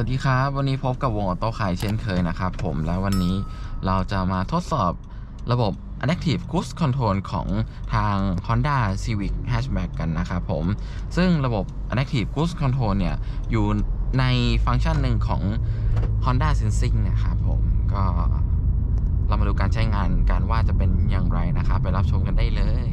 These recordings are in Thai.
วัสดีครับ วันนี้พบกับวงออโต้ขายเช่นเคยนะครับผมแล้ววันนี้เราจะมาทดสอบระบบ Adaptive Cruise Control ของทาง Honda Civic Hatchback กันนะครับผม ซึ่งระบบ Adaptive Cruise Control เนี่ย อยู่ในฟังก์ชันหนึ่งของ Honda Sensing นะครับผมก็เรามาดูการใช้งานการว่าจะเป็นอย่างไรนะครับ ไปรับชมกันได้เลย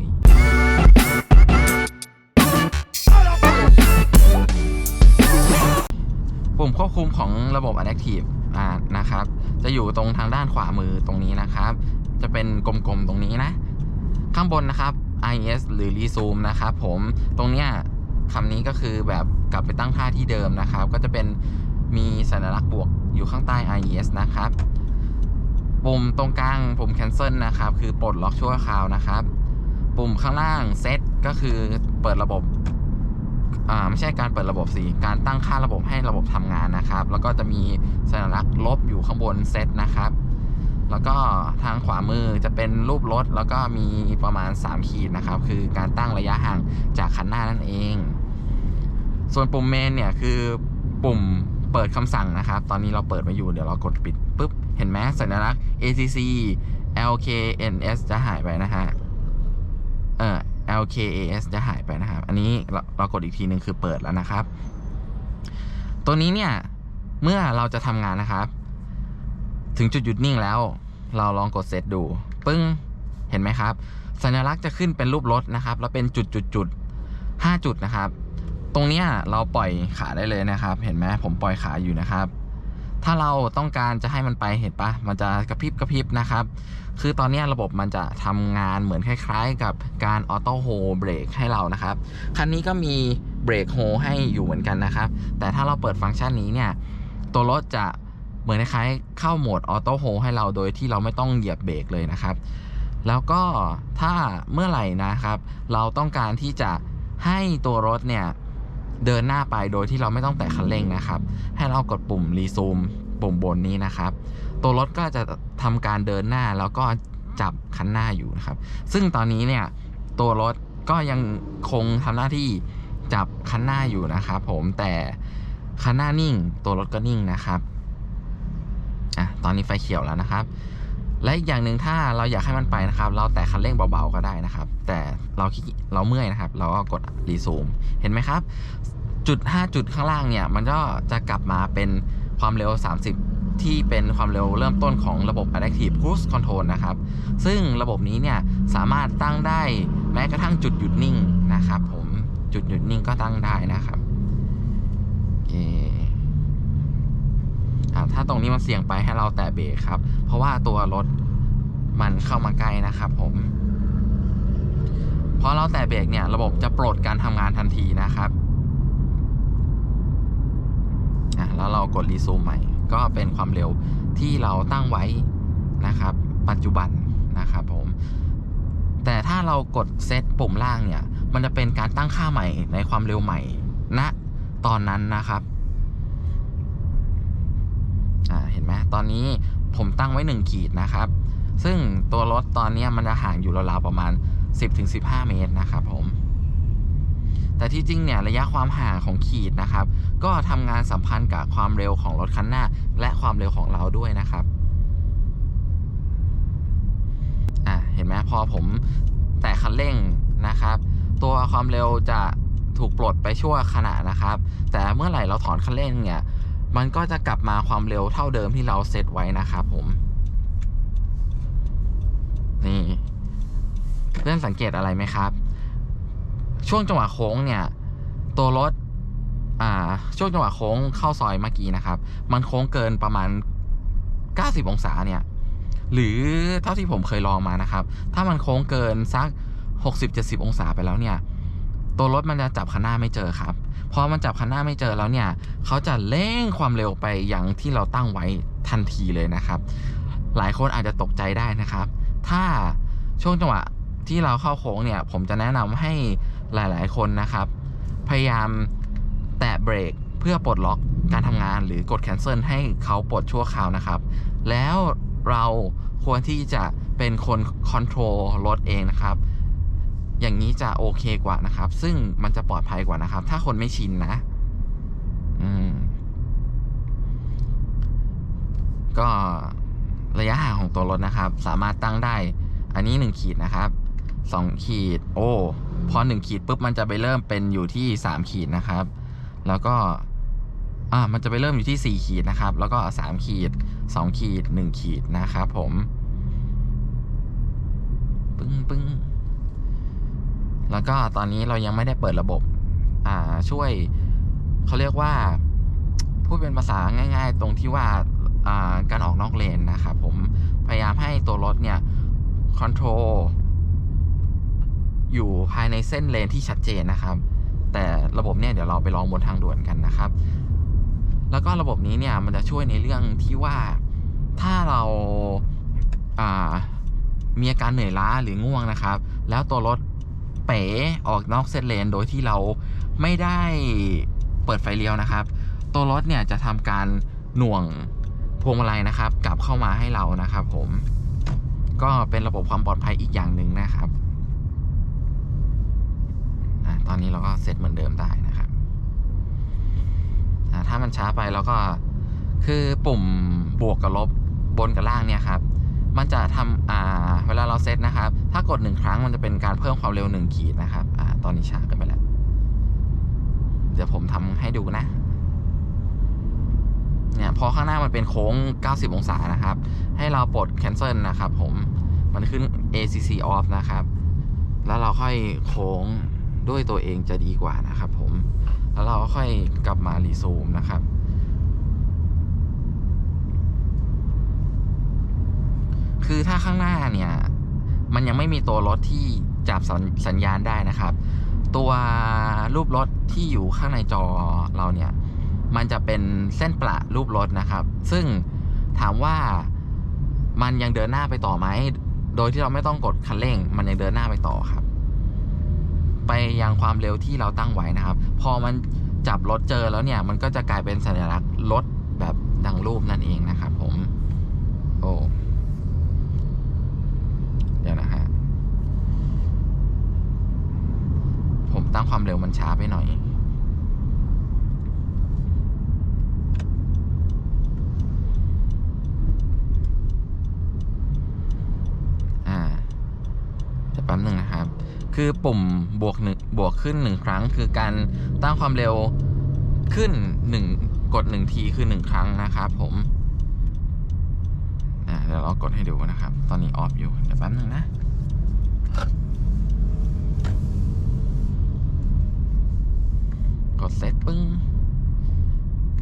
ปุ่มควบคุมของระบบ Adaptive อ่านะครับ จะอยู่ตรงทางด้านขวามือตรงนี้นะครับ จะเป็นกลมๆตรงนี้นะ ข้างบนนะครับ IS หรือ Resume นะครับผมตรงเนี้ยคำนี้ก็คือแบบกลับไปตั้งท่าที่เดิมนะครับ ก็จะเป็นมีสัญลักษณ์บวกอยู่ข้างใต้ IS นะครับ ปุ่มตรงกลางปุ่ม cancel นะครับ คือปลดล็อกชั่วคราวนะครับ ปุ่มข้างล่าง set ก็คือเปิดระบบ ไม่ใช่การเปิดระบบสิการตั้งค่าระบบให้ระบบทำงานนะครับ แล้วก็จะมีสัญลักษณ์ลบอยู่ข้างบนเซตนะครับ แล้วก็ทางขวามือจะเป็นรูปรถ แล้วก็มีประมาณ 3 ขีดนะครับ คือการตั้งระยะห่างจากคันหน้านั่นเอง ส่วนปุ่มเมนเนี่ยคือปุ่มเปิดคำสั่งนะครับ ตอนนี้เราเปิดมาอยู่เดี๋ยวเรากดปิดปุ๊บ เห็นไหมสัญลักษณ์ ACC LKNS จะหายไปนะฮะเอ่อ LKAS จะหายไปนะครับ อันนี้เราเรากดอีกทีหนึ่งคือเปิดแล้วนะครับ ตัวนี้เนี่ย เมื่อเราจะทำงานนะครับ ถึงจุดหยุดนิ่งแล้ว เราลองกดเซตดู ปึ้ง เห็นไหมครับ สัญลักษณ์จะขึ้นเป็นรูปรถนะครับ แล้วเป็นจุดจุดจุดห้าจุดนะครับ ตรงเนี้ยเราปล่อยขาได้เลยนะครับ เห็นไหมผมปล่อยขาอยู่นะครับ ถ้าเราต้องการจะให้มันไปเห็นปะมันจะกระพริบกระพริบนะครับ คือตอนนี้ระบบมันจะทำงานเหมือนคล้าย ๆ กับการออโต้โฮเบรกให้เรานะครับ คันนี้ก็มีเบรกโฮให้อยู่เหมือนกันนะครับ แต่ถ้าเราเปิดฟังก์ชันนี้เนี่ย ตัวรถจะเหมือนคล้ายๆเข้าโหมดออโต้โฮให้เราโดยที่เราไม่ต้องเหยียบเบรกเลยนะครับ แล้วก็ถ้าเมื่อไหร่นะครับ เราต้องการที่จะให้ตัวรถเนี่ยเดินหน้าไปโดยที่เราไม่ต้องแตะคันเร่งนะครับ ให้เรากดปุ่มรีซูมปุ่มบนนี้นะครับ ตัวรถก็จะทำการเดินหน้าแล้วก็จับคันหน้าอยู่นะครับ ซึ่งตอนนี้เนี่ยตัวรถก็ยังคงทำหน้าที่จับคันหน้าอยู่นะครับผมแต่คันหน้านิ่ง ตัวรถก็นิ่งนะครับอะตอนนี้ไฟเขียวแล้วนะครับ และอีกอย่างหนึ่งถ้าเราอยากให้มันไปนะครับ เราแตะคันเร่งเบาๆก็ได้นะครับ แต่เราเราเมื่อยนะครับ เราก็กดรีซูมเห็นไหมครับ จุด 5 จุดข้างล่างเนี่ย มันก็จะกลับมาเป็นความเร็ว 30 ที่เป็นความเร็วเริ่มต้นของระบบ Adaptive Cruise Control นะครับ ซึ่งระบบนี้เนี่ยสามารถตั้งได้แม้กระทั่งจุดหยุดนิ่งนะครับผมจุดหยุดนิ่งก็ตั้งได้นะครับเอะถ้าตรงนี้มันเสี่ยงไปให้เราแตะเบรกครับ เพราะว่าตัวรถมันเข้ามาใกล้นะครับผมพอเราแตะเบรกเนี่ยระบบจะปลดการทำงานทันทีนะครับอะแล้วเรากดรีซูมใหม่ ก็เป็นความเร็วที่เราตั้งไว้นะครับ ปัจจุบันนะครับผมแต่ถ้าเรากดเซตปุ่มล่างเนี่ย มันจะเป็นการตั้งค่าใหม่ในความเร็วใหม่ณนะตอนนั้นนะครับอ่าเห็นไหมตอนนี้ผมตั้งไว้ 1 ขีดนะครับ ซึ่งตัวรถตอนนี้มันจะห่างอยู่ราวๆประมาณ 10-15 เมตรนะครับผม แต่ที่จริงเนี่ยระยะความห่างของขีดนะครับ ก็ทำงานสัมพันธ์กับความเร็วของรถคันหน้า และความเร็วของเราด้วยนะครับอะเห็นไหมพอผมแตะคันเร่งนะครับ ตัวความเร็วจะถูกปลดไปชั่วขณะนะครับ แต่เมื่อไหร่เราถอนคันเร่งเนี่ยมันก็จะกลับมาความเร็วเท่าเดิมที่เราเซตไว้นะครับผมนี่เพื่อนสังเกตอะไรไหมครับ ช่วงจังหวะโค้งเนี่ย ตัวรถอ่าช่วงจังหวะโค้งเข้าซอยเมื่อกี้นะครับ มันโค้งเกินประมาณ 90 องศาเนี่ย หรือเท่าที่ผมเคยลองมานะครับ ถ้ามันโค้งเกินสัก 60-70 องศาไปแล้วเนี่ย ตัวรถมันจะจับคันหน้าไม่เจอครับพอมันจับคันหน้าไม่เจอแล้วเนี่ย เขาจะเร่งความเร็วไปอย่างที่เราตั้งไว้ทันทีเลยนะครับ หลายคนอาจจะตกใจได้นะครับ ถ้าช่วงจังหวะที่เราเข้าโค้งเนี่ย ผมจะแนะนำให้ หลายๆ คนนะครับ พยายามแตะเบรกเพื่อปลดล็อกการทำงานหรือกด cancel ให้เขาปลดชั่วคราวนะครับ แล้วเราควรที่จะเป็นคนคอนโทรลรถเองนะครับ อย่างนี้จะโอเคกว่านะครับ ซึ่งมันจะปลอดภัยกว่านะครับ ถ้าคนไม่ชินนะ อืม ก็ระยะห่างของตัวรถนะครับ สามารถตั้งได้ อันนี้ 1 ขีดนะครับ 2 ขีด โอ้ พอ 1 ขีดปุ๊บมันจะไปเริ่มเป็นอยู่ที่ 3 ขีดนะครับ แล้วก็อ่ามันจะไปเริ่มอยู่ที่ 4 ขีดนะครับ แล้วก็ 3 ขีด 2 ขีด 1 ขีดนะครับผมปึ้งปึ้งแล้วก็ตอนนี้เรายังไม่ได้เปิดระบบ อ่าช่วยเขาเรียกว่า พูดเป็นภาษาง่าย ๆ ตรงที่ว่าอ่าการออกนอกเลนนะครับผมพยายามให้ตัวรถเนี่ยคอนโทรล อยู่ภายในเส้นเลนที่ชัดเจนนะครับ แต่ระบบเนี่ยเดี๋ยวเราไปลองบนทางด่วนกันนะครับ แล้วก็ระบบนี้เนี่ยมันจะช่วยในเรื่องที่ว่าถ้าเราอ่ามีอาการเหนื่อยล้าหรือง่วงนะครับ แล้วตัวรถเป๋ออกนอกเส้นเลนโดยที่เราไม่ได้เปิดไฟเลี้ยวนะครับ ตัวรถเนี่ยจะทำการหน่วงพวงมาลัยนะครับ กลับเข้ามาให้เรานะครับ ผม ก็เป็นระบบความปลอดภัยอีกอย่างหนึ่งนะครับ อนนี้เราก็เซตเหมือนเดิมได้นะครับถ้ามันช้าไปเราก็คือปุ่มบวกกับลบบนกับล่างเนี่ยครับ มันจะทำอ่าเวลาเราเซตนะครับ ถ้ากดหนึ่งครั้งมันจะเป็นการเพิ่มความเร็วหนึ่งขีดนะครับอ่าตอนนี้ช้ากันไปแล้ว เดี๋ยวผมทำให้ดูนะ เนี่ยพอข้างหน้ามันเป็นโค้ง 90 องศานะครับ ให้เราปลด cancel นะครับ ผม มันขึ้น ACC off นะครับ แล้วเราค่อยโค้ง ด้วยตัวเองจะดีกว่านะครับผม แล้วเราค่อยกลับมารีซูมนะครับ คือถ้าข้างหน้าเนี่ย มันยังไม่มีตัวรถที่จับสัญสัญญาณได้นะครับ ตัวรูปรถที่อยู่ข้างในจอเราเนี่ย มันจะเป็นเส้นประรูปรถนะครับ ซึ่งถามว่ามันยังเดินหน้าไปต่อไหม โดยที่เราไม่ต้องกดคันเร่ง มันยังเดินหน้าไปต่อครับ ไปยังความเร็วที่เราตั้งไว้นะครับ พอมันจับรถเจอแล้วเนี่ย มันก็จะกลายเป็นสัญลักษณ์รถแบบดังรูปนั่นเองนะครับผม โอ้เดี๋ยวนะฮะผมตั้งความเร็วมันช้าไปหน่อย อ่าจะแป๊บหนึ่งนะครับ คือปุ่มบวกหนึ่งบวกขึ้นหนึ่งครั้ง คือการตั้งความเร็วขึ้นหนึ่งกดหนึ่งทีคือหนึ่งครั้งนะครับผมเดี๋ยวเรากดให้ดูนะครับ ตอนนี้ออฟอยู่ เดี๋ยวแป๊บนึงนะกดเซตปึ้ง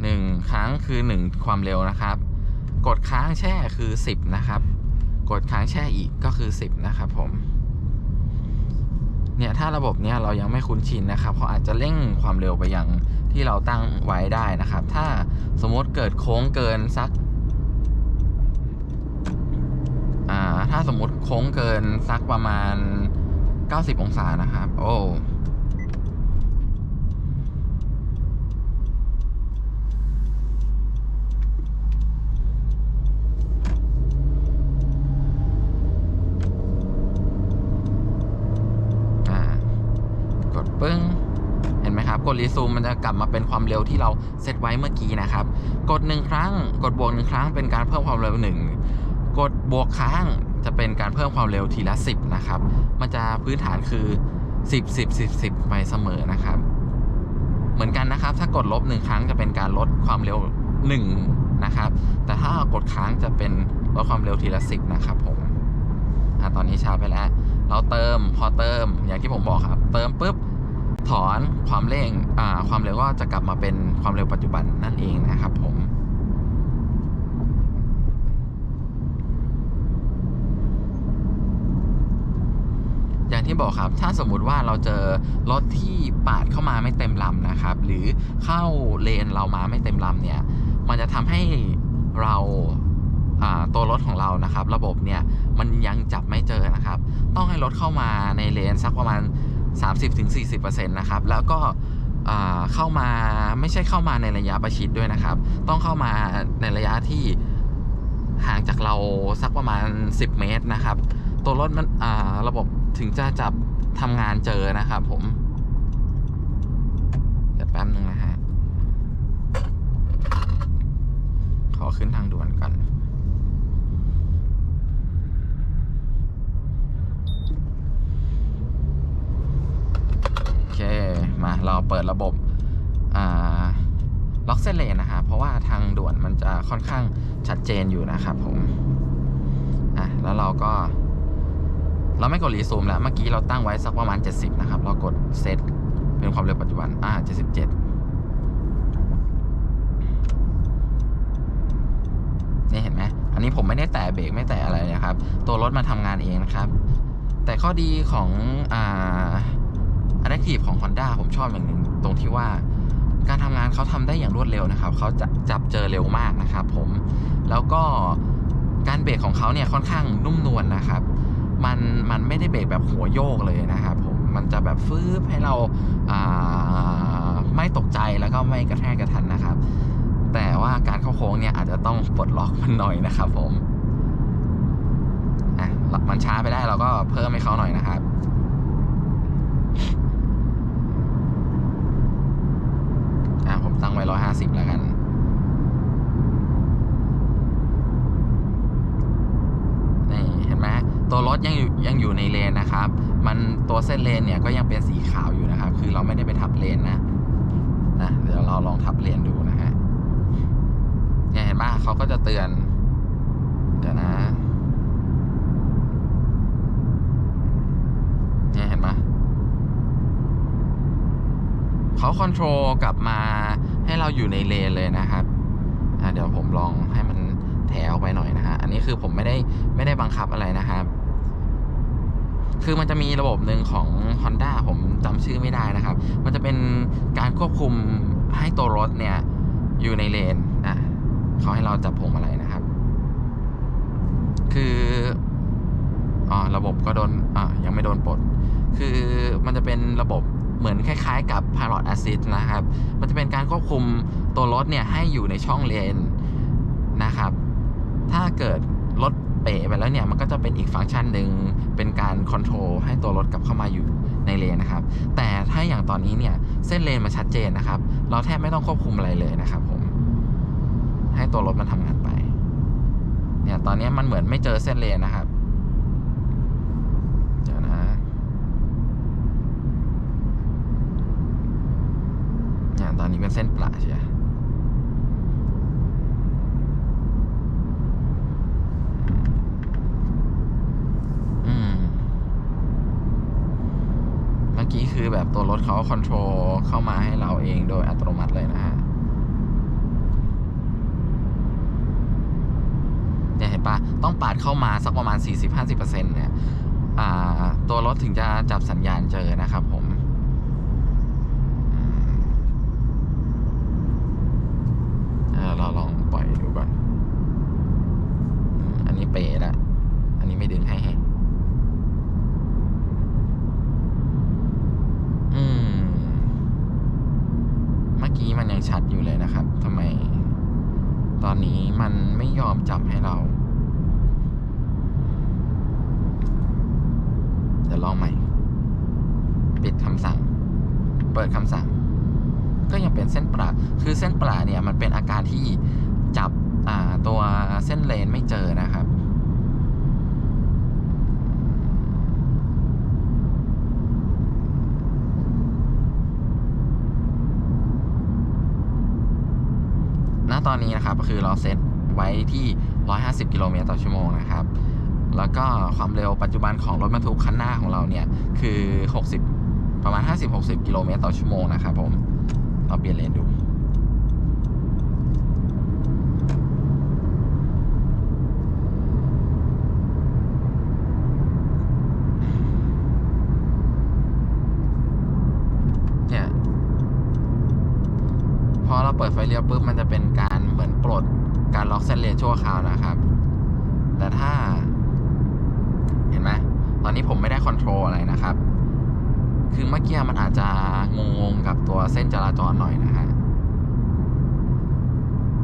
หนึ่งครั้งคือหนึ่งความเร็วนะครับ กดค้างแช่คือสิบนะครับ กดค้างแช่อีกก็คือสิบนะครับผม เนี่ยถ้าระบบเนี้ยเรายังไม่คุ้นชินนะครับเขาอาจจะเร่งความเร็วไปอย่างที่เราตั้งไว้ได้นะครับ ถ้าสมมติเกิดโค้งเกินสักอ่าถ้าสมมติโค้งเกินสักประมาณ 90 องศานะครับ โอ้ากดปึ้ง เห็นไหมครับ กดรีซูมมันจะกลับมาเป็นความเร็วที่เราเซตไว้เมื่อกี้นะครับ กดหนึ่งครั้ง กดบวกหนึ่งครั้งเป็นการเพิ่มความเร็วหนึ่งกดบวกค้างจะเป็นการเพิ่มความเร็วทีละสิบนะครับ มันจะพื้นฐานคือสิบสิบสิบสิบไปเสมอนะครับ เหมือนกันนะครับ ถ้ากดลบหนึ่งครั้งจะเป็นการลดความเร็วหนึ่งนะครับ แต่ถ้ากดค้างจะเป็นลดความเร็วทีละสิบนะครับผมอตอนนี้ช้าไปแล้ว เราเติมพอเติมอย่างที่ผมบอกครับ เติมปุ๊บ ถอนความเร่งความเร็วก็จะกลับมาเป็นความเร็วปัจจุบันนั่นเองนะครับผมอย่างที่บอกครับ ถ้าสมมุติว่าเราเจอรถที่ปาดเข้ามาไม่เต็มลำนะครับ หรือเข้าเลนเรามาไม่เต็มลำเนี่ย มันจะทำให้เราตัวรถของเรานะครับ ระบบเนี่ยมันยังจับไม่เจอนะครับ ต้องให้รถเข้ามาในเลนสักประมาณ 30-40%นะครับ แล้วก็เข้ามาไม่ใช่เข้ามาในระยะประชิดด้วยนะครับ ต้องเข้ามาในระยะที่ห่างจากเราสักประมาณ 10 เมตรนะครับ ตัวรถมันระบบถึงจะจับทำงานเจอนะครับผมเดี๋ยวแป๊บนึงนะฮะ ขอขึ้นทางด่วนก่อน โอเค มาเราเปิดระบบล็อกเส้นเลนนะครับเพราะว่าทางด่วนมันจะค่อนข้างชัดเจนอยู่นะครับผมอะแล้วเราก็ เราไม่กดรีซูมแล้ว เมื่อกี้เราตั้งไว้สักประมาณ 70 นะครับ เรากดเซตเป็นความเร็วปัจจุบันอ่า77นี่เห็นไหมอันนี้ผมไม่ได้แตะเบรกไม่แตะอะไรนะครับ ตัวรถมาทำงานเองนะครับ แต่ข้อดีของอ่า Adaptive ของ Honda ผมชอบอย่างหนึ่งตรงที่ว่าการทำงานเขาทำได้อย่างรวดเร็วนะครับเขาจะจับเจอเร็วมากนะครับผมแล้วก็การเบรกของเขาเนี่ยค่อนข้างนุ่มนวลนะครับ มันมันไม่ได้เบรกแบบหัวโยกเลยนะครับผมมันจะแบบฟื้บให้เราาไม่ตกใจแล้วก็ไม่กระแทกกระทันนะครับ แต่ว่าการเข้าโค้งเนี่ยอาจจะต้องปลดล็อกมันหน่อยนะครับ ผมอะมันช้าไปได้เราก็เพิ่มให้เขาหน่อยนะครับ อะผม ตั้งไว้ร้อยห้าสิบแล้วกัน นี่เห็นไหมตัวรถยังอยู่ยังอยู่ในเลนนะครับ มันตัวเส้นเลนเนี่ยก็ยังเป็นสีขาวอยู่นะครับ คือเราไม่ได้ไปทับเลนนะ นะ เดี๋ยวเราลองทับเลนดูนะฮะ เนี่ยเห็นไหมเขาก็จะเตือน เดี๋ยวนะเนี่เห็นไหมเขาคอนโทรลกลับมา เราอยู่ในเลนเลยนะครับเดี๋ยวผมลองให้มันแถวไปหน่อยนะฮะอันนี้คือผมไม่ได้ไม่ได้บังคับอะไรนะครับ คือมันจะมีระบบหนึ่งของ Honda ผมจำชื่อไม่ได้นะครับ มันจะเป็นการควบคุมให้ตัวรถเนี่ยอยู่ในเลนอะเขาให้เราจับพวงมาลัยนะครับ คืออ๋อระบบก็โดนอ่ายังไม่โดนปลด คือมันจะเป็นระบบ เหมือนคล้ายๆ กับ Pilot Assist นะครับ มันจะเป็นการควบคุมตัวรถเนี่ยให้อยู่ในช่องเลนนะครับ ถ้าเกิดรถเป๋ไปแล้วเนี่ยมันก็จะเป็นอีกฟังก์ชันหนึ่งเป็นการคอนโทรลให้ตัวรถกลับเข้ามาอยู่ในเลนนะครับ แต่ถ้าอย่างตอนนี้เนี่ยเส้นเลนมันชัดเจนนะครับ เราแทบไม่ต้องควบคุมอะไรเลยนะครับผม ให้ตัวรถมันทำงานไป เนี่ยตอนนี้มันเหมือนไม่เจอเส้นเลนนะครับ เดี๋ยวนะ เป็นเส้นประใช่ไหมเมื่อกี้คือแบบตัวรถเขาคอนโทรลเข้ามาให้เราเองโดยอัตโนมัติเลยนะฮะเนี่ยเห็นปะต้องปาดเข้ามาสักประมาณ 40-50%เนี่ยอ่าตัวรถถึงจะจับสัญญาณเจอนะครับผมอืมเอ่อเราลองปล่อย ดูก่อน อันนี้เปย์ละ อันนี้ไม่ดึงให้ฮะอืม เมื่อกี้มันยังชัดอยู่เลยนะครับทำไม ตอนนี้มันไม่ยอมจับให้เราเดี๋ยวลองใหม่ ปิดคำสั่ง เปิดคำสั่ง ก็ยังเป็นเส้นประคือเส้นประเนี่ยมันเป็นอาการที่ จับตัวเส้นเลนไม่เจอนะครับณตอนนี้นะครับก็คือเราเซตไว้ที่ 150 กิโลเมตรต่อชั่วโมงนะครับ แล้วก็ความเร็วปัจจุบันของรถบรรทุกคันหน้าของเราเนี่ย คือ 60 ประมาณ 50-60 กิโลเมตรต่อชั่วโมงนะครับผม เราเปลี่ยนเลนดู เนี่ย พอเราเปุ๊บมันจะเป็นการเหมือนปลดการล็อกเส้นเลนชั่วคราวนะครับ แต่ถ้า เห็นไหมตอนนี้ผมไม่ได้คอนโทรลอะไรนะครับ คือเมื่อกี้มันอาจจะงงๆกับตัวเส้นจราจรหน่อยนะฮะ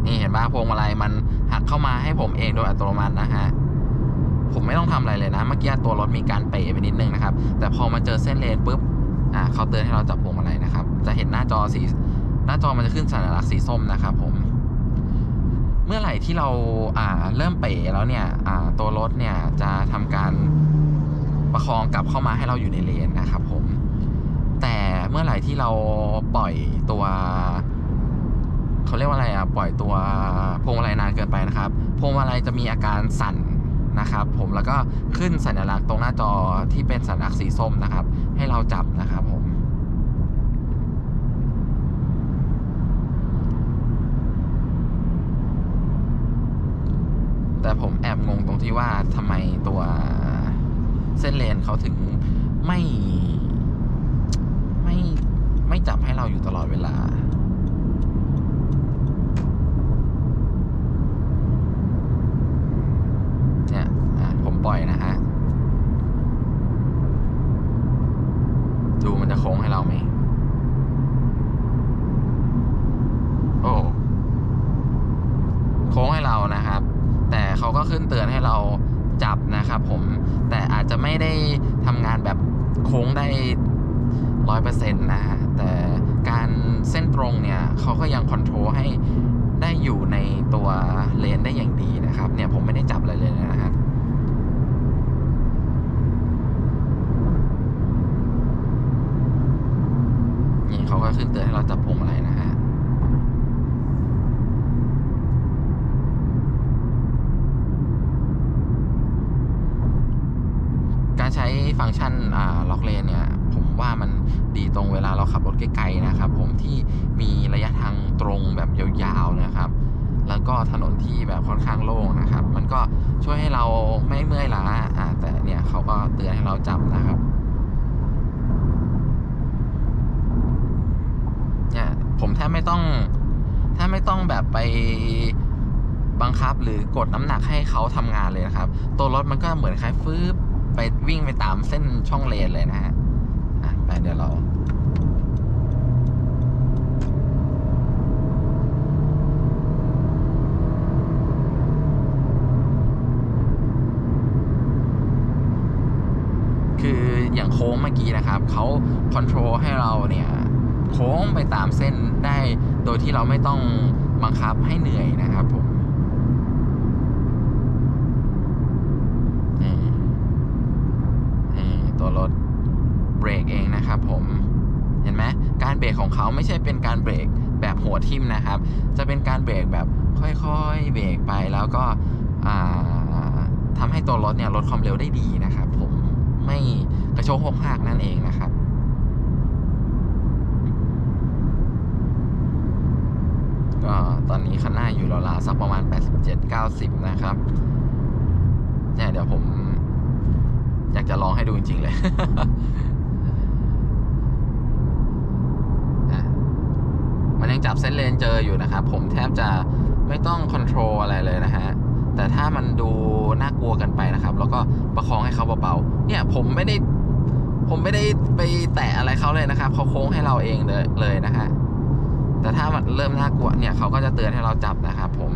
นี่เห็นป่ะพวงมาลัยมันหักเข้ามาให้ผมเองโดยอัตโนมัตินะฮะผมไม่ต้องทำอะไรเลยนะ เมื่อกี้ตัวรถมีการเป๋ไปนิดนึงนะครับ แต่พอมาเจอเส้นเลนปุ๊บ อ่าเขาเตือนให้เราจับพวงมาลัยนะครับ จะเห็นหน้าจอสี หน้าจอมันจะขึ้นสัญลักษณ์สีส้มนะครับผม เมื่อไหร่ที่เราอ่าเริ่มเป๋แล้วเนี่ยอ่าตัวรถเนี่ยจะทำการประคองกลับเข้ามาให้เราอยู่ในเลนนะครับผม แต่เมื่อไหร่ที่เราปล่อยตัวเขาเรียกว่าอะไรอะปล่อยตัวพวงมาลัยนานเกินไปนะครับพวงมาลัยจะมีอาการสั่นนะครับ ผมแล้วก็ขึ้นสัญลักษณ์ตรงหน้าจอที่เป็นสัญลักษณ์สีส้มนะครับ ให้เราจับนะครับผม แต่ผมแอบงงตรงที่ว่าทำไมตัวเส้นเลนเขาถึงไม่ไม่ไม่จับให้เราอยู่ตลอดเวลา เนี่ยอะผมปล่อยนะฮะ ดูมันจะโค้งให้เราไหม โอ้ โค้งให้เรานะครับ แต่เขาก็ขึ้นเตือนให้เราจับนะครับผม แต่อาจจะไม่ได้ทำงานแบบโค้งได้ร้อยเปอร์เซ็นต์นะฮะ แต่การเส้นตรงเนี่ยเขาก็ยังคอนโทรลให้ได้อยู่ในตัวเลนได้อย่างดีนะครับ เนี่ยผมไม่ได้จับอะไรเลยนะฮะ นี่เขา ก็ขึ้นเตือนให้เราจับพวงมาลัยนะฮะการใช้ฟังก์ชันล็อกเลนเนี่ยผมว่ามันดีตรงเวลาเราขับรถไกลๆนะครับผมที่มีระยะทางตรงแบบยาวๆนะครับ แล้วก็ถนนที่แบบค่อนข้างโล่งนะครับ มันก็ช่วยให้เราไม่เมื่อยล้าอ่าแต่เนี่ยเขาก็เตือนให้เราจับนะครับ เนี่ย ผมแทบไม่ต้องแทบไม่ต้องแบบไปบังคับหรือกดน้ำหนักให้เขาทำงานเลยนะครับ ตัวรถมันก็เหมือนคล้ายฟืบไปวิ่งไปตามเส้นช่องเลนเลยนะฮะอะไปเดี๋ยวเราคืออย่างโค้งเมื่อกี้นะครับเขาคอนโทรลให้เราเนี่ย โค้งไปตามเส้นได้โดยที่เราไม่ต้องบังคับให้เหนื่อยนะครับผมนี่นี่ตัวรถเบรกเองนะครับผมเห็นไหมการเบรกของเขาไม่ใช่เป็นการเบรกแบบหัวทิ่มนะครับ จะเป็นการเบรกแบบค่อยๆเบรกไปแล้วก็อ่าทำให้ตัวรถเนี่ยลดความเร็วได้ดีนะครับ ผมไม่กระโชกหกหักนั่นเองนะครับ ก็ตอนนี้คันหน้าอยู่ราวๆสักประมาณ 87-90 นะครับเนี่ยเดี๋ยวผม อยากจะลองให้ดูจริง ๆ เลยมันยังจับเส้นเลนเจออยู่นะครับ ผมแทบจะไม่ต้องคอนโทรลอะไรเลยนะฮะ แต่ถ้ามันดูน่ากลัวกันไปนะครับ แล้วก็ประคองให้เขาเบาๆ เนี่ยผมไม่ได้ ผมไม่ได้ไปแตะอะไรเขาเลยนะครับ เขาโค้งให้เราเองเลยเลยนะฮะ แต่ถ้ามันเริ่มน่ากลัวเนี่ยเขาก็จะเตือนให้เราจับนะครับผม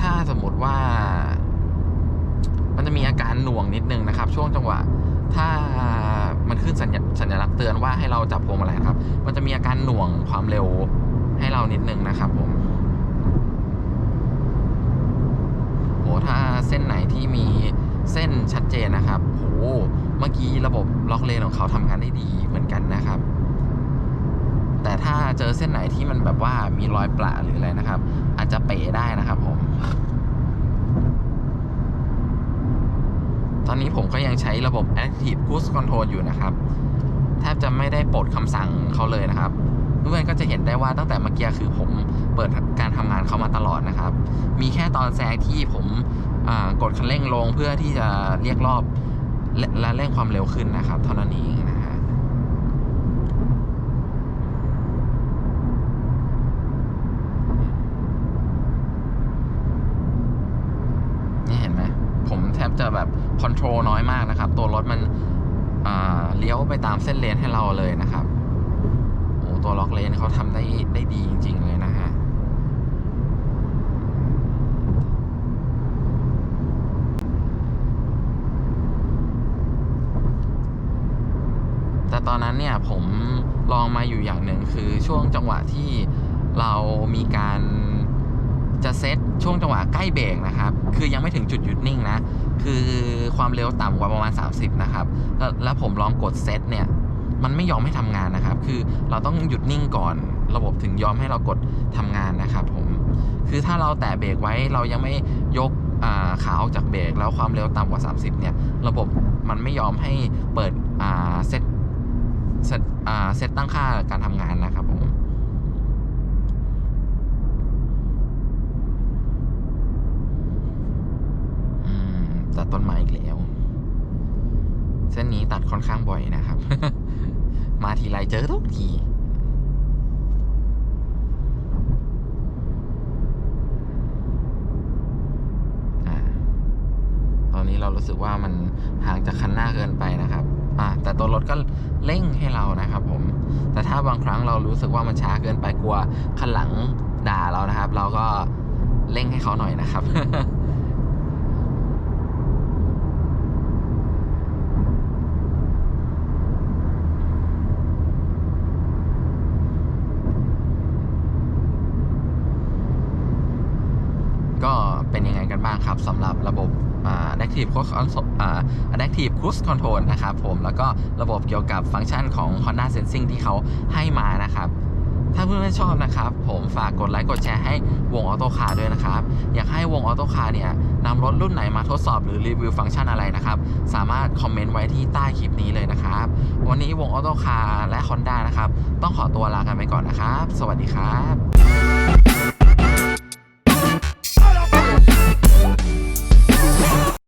ถ้าสมมติว่า มันจะมีอาการหน่วงนิดนึงนะครับ ช่วงจังหวะ ถ้ามันขึ้นสัญญาสัญลักษณ์เตือนว่าให้เราจับพวงมาลัยครับ มันจะมีอาการหน่วงความเร็วให้เรานิดนึงนะครับ ผมโหถ้าเส้นไหนที่มีเส้นชัดเจนนะครับโหเมื่อกี้ระบบล็อกเลนของเขาทำงานได้ดีเหมือนกันนะครับ แต่ถ้าเจอเส้นไหนที่มันแบบว่ามีรอยปละหรืออะไรนะครับ อาจจะเป๋ได้นะครับผม ตอนนี้ผมก็ยังใช้ระบบ Active Cruise Control อยู่นะครับแทบจะไม่ได้ปลดคำสั่งเขาเลยนะครับเพื่อนก็จะเห็นได้ว่าตั้งแต่เมื่อกี้คือผมเปิดการทำงานเขามาตลอดนะครับ มีแค่ตอนแซงที่ผมกดคันเร่งลงเพื่อที่จะเรียกรอบและและเร่งความเร็วขึ้นนะครับ เท่านั้นเองนะฮะ นี่เห็นไหม ผมแทบจะแบบ คอนโทรลน้อยมากนะครับ ตัวรถมันเลี้ยวไปตามเส้นเลนให้เราเลยนะครับโอ้ตัวล็อกเลนเขาทำได้ได้ดีจริง ๆ เลยนะฮะแต่ตอนนั้นเนี่ยผมลองมาอยู่อย่างหนึ่งคือช่วงจังหวะที่เรามีการจะเซตช่วงจังหวะใกล้เบรกนะครับ คือยังไม่ถึงจุดหยุดนิ่งนะ คือความเร็วต่ำกว่าประมาณ 30 นะครับ แล้วแล้วผมลองกดเซตเนี่ย มันไม่ยอมให้ทำงานนะครับ คือเราต้องหยุดนิ่งก่อน ระบบถึงยอมให้เรากดทำงานนะครับผม คือถ้าเราแตะเบรกไว้เรายังไม่ยกอ่าขาออกจากเบรกแล้วความเร็วต่ำกว่า 30 เนี่ย ระบบมันไม่ยอมให้เปิดอ่าเซตเซตอ่าเซตตั้งค่าการทำงานนะครับผม อืม ต้นไม้อีกแล้ว เส้นนี้ตัดค่อนข้างบ่อยนะครับ มาทีไรเจอทุกทีอ่าตอนนี้เรารู้สึกว่ามันห่างจากคันหน้าเกินไปนะครับอ่าแต่ตัวรถก็เร่งให้เรานะครับผม แต่ถ้าบางครั้งเรารู้สึกว่ามันช้าเกินไปกลัวคันหลังด่าเรานะครับ เราก็เร่งให้เขาหน่อยนะครับ ก็เป็นยังไงกั นบ้างครับสำหรับระบบอ่า Adaptive Cruise Control อ่า Adaptive Cruise Control นะครับผมแล้วก็ระบบเกี่ยวกับฟังก์ชันของ Honda Sensing ที่เขาให้มานะครับ ถ้าเพื่อนๆชอบนะครับ ผมฝากกดไลค์กดแชร์ให้วงออโต้คาร์ด้วยนะครับ อยากให้วงออโต้คาร์เนี่ยนำรถรุ่นไหนมาทดสอบหรือรีวิวฟังก์ชันอะไรนะครับ สามารถคอมเมนต์ไว้ที่ใต้คลิปนี้เลยนะครับ วันนี้วงออโต้คาร์และ Honda นะครับ ต้องขอตัวลากันไปก่อนนะครับ สวัสดีครับ